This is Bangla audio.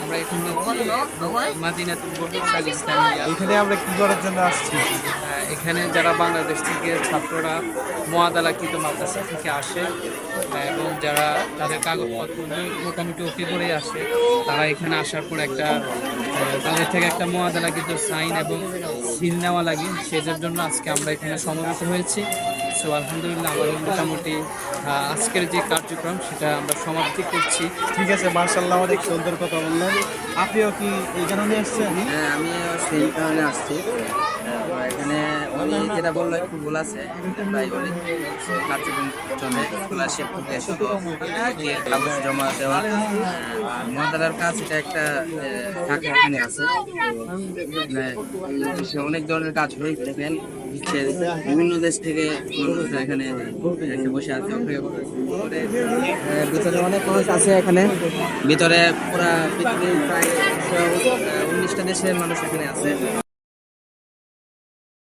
আমরা এখন আমরা কি করার জন্য আসছি? এখানে যারা বাংলাদেশ থেকে ছাত্ররা মোয়াদালাকৃত মাদ্রাসা থেকে আসে এবং যারা তাদের কাগজপত্র মোটামুটি ওকে করে আসে তারা এখানে আসার পর একটা তাদের থেকে একটা মোয়াদালাকৃত সাইন এবং সিল নেওয়া লাগে। সেটার জন্য আজকে আমরা এখানে সমবেত হয়েছি। সো আলহামদুলিল্লাহ আমাদের মোটামুটি আজকের যে কার্যক্রম সেটা আমরা সমাপ্তি করছি। ঠিক আছে মার্শাল্লাহ অনেক সুন্দর কথা বললেন। আপনিও কি এই কারণে আসছেন? হ্যাঁ আমিও সেই কারণে আসছি। এখানে উনি যেটা বলল ভুল আছে তাই অনেক কার্যক্রম চলে স্কলারশিপ থেকে দিয়ে কাগজ জমা দেওয়া আর মহাদারার কাজ এটা একটা থাকে এখানে আছে। মানে, অনেক ধরনের কাজ হয়ে দেখেন হচ্ছে বিভিন্ন দেশ থেকে মানুষরা এখানে বসে আছে ভিতরে অনেক মানুষ আছে এখানে। ভিতরে পুরা পৃথিবীর প্রায় উনিশটা দেশের মানুষ এখানে আছে।